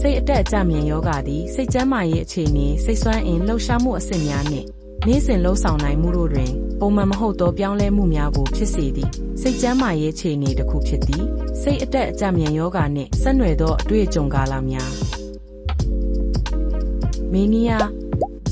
စိတ်အတက်အကျမြန်ယောဂသည်စိတ်ကျန်းမာရေးအခြေအနေစိတ်ဆွမ်းအင်လှုပ်ရှားမှုအဆင့်များနှင့်နေ့စဉ်လှုပ်ဆောင်နိုင်မှုတို့တွင် ပုံမှန်မဟုတ်သောပြောင်းလဲမှုများကိုဖြစ်စေသည့်စိတ်ကျန်းမာရေးအခြေအနေတစ်ခုဖြစ်သည်စိတ်အတက်အကျမြန်ယောဂနှင့်ဆက်နွယ်သောအတွေ့အကြုံကာလများမီနီယာ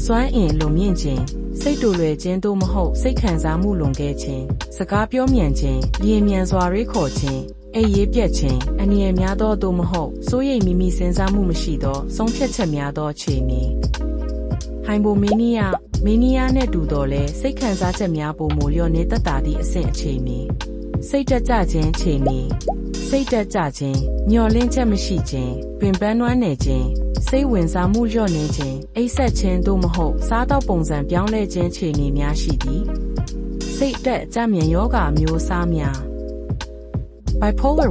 စွမ်းအင်လွန်မြင့်ခြင်းစိတ်တူလွယ်ခြင်းသို့မဟုတ်စိတ်ခံစားမှုလွန်ကဲခြင်းစကားပြောမြန်ခြင်းလျင်မြန်စွာရေးခေါ်ခြင်း အိပ်ရေးပြတ်ခြင်းအနည်းများသောသို့မဟုတ်စိုးရိမ်မိမိစဉ်းစားမှုမရှိသောဆုံးဖြတ်ချက်များသောအခြေအနေဟိုင်ဘိုမီနီယာမီနီယာနှင့်တူတော်လဲစိတ်ခံစားချက်များပုံမူလျော့နေတတ်တာသည့်အဆင့်အခြေအနေစိတ်တက်ကြခြင်းအခြေအနေစိတ်တက်ကြခြင်းညှော်လင့်ချက်မရှိခြင်းပင်ပန်းနွမ်းနယ်ခြင်းစိတ်ဝင်စားမှုလျော့နေခြင်းအိပ်ဆက်ခြင်းသို့မဟုတ်စားသောက်ပုံစံပြောင်းလဲခြင်းအခြေအနေများရှိသည်စိတ်တက်ကြမြန်ယောဂအမျိုးအစားများ bipolar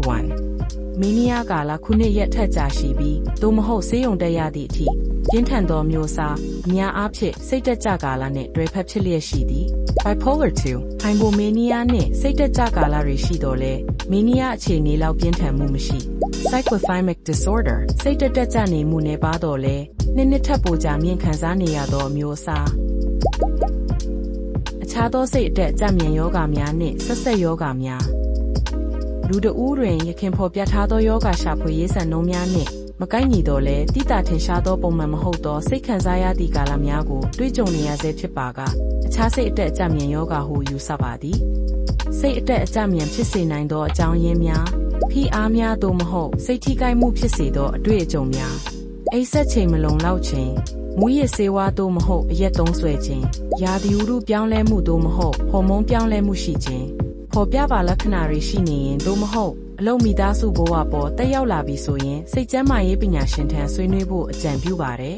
1မီနီယာကာလခုနှစ်ရက်ထက်ကြာရှိပြီးသို့မဟုတ်ဆေးရုံတက်ရသည့်အထိပြင်းထန်သောမျိုးစားအများအားဖြင့်စိတ်တက်ကြကာလနှင့်တွဲဖက်ဖြစ်လျက်ရှိသည် bipolar 2 hypomania နှင့်စိတ်တက်ကြကာလတွေရှိတော်လဲမီနီယာအခြေအနေလောက်ပြင်းထန်မှုမရှိ cyclothymic disorder စိတ်တက်တက်ကြနေမှုနဲ့ပါတော့လဲနှစ်နှစ်ထပ်ပိုကြာမြင့်ခံစားနေရသောအမျိုးအစားအခြားသောစိတ်အတက်ကြမြန်ယောဂများနှင့်ဆက်ဆက်ယောဂများ လူတဦးတွင်ရခင်ဖော်ပြထားသောယောဂရှာဖွေရေးစံနှုန်းများနှင့်မကိုက်ညီတော့လဲတိတာထင်ရှားသောပုံမှန်မဟုတ်သောစိတ်ခံစားရသည့်ကာလများကိုတွေးကြုံနေရဆဲဖြစ်ပါကအခြားစိတ်အတက်အကျမြန်ယောဂဟုယူဆပါသည်စိတ်အတက်အကျမြန်ဖြစ်စေနိုင်သောအကြောင်းရင်းများဖိအားများသို့မဟုတ်စိတ်ထိခိုက်မှုဖြစ်စေသောအတွေ့အကြုံများအိပ်ဆက်ချိန်မလုံလောက်ခြင်းမူရစ်ဆေးဝါးသို့မဟုတ်အရက်သုံးဆွဲခြင်းရာသီဥတုပြောင်းလဲမှုသို့မဟုတ်ဟော်မုန်းပြောင်းလဲမှုရှိခြင်း ဖော်ပြပါလက္ခဏာတွေရှိနေရင်သို့မဟုတ်အလုံးမိသားစုဘဝပေါ်တက်ရောက်လာပြီဆိုရင်စိတ်ကျန်းမာရေးပညာရှင်ထံဆွေးနွေးဖို့အကြံပြုပါတယ်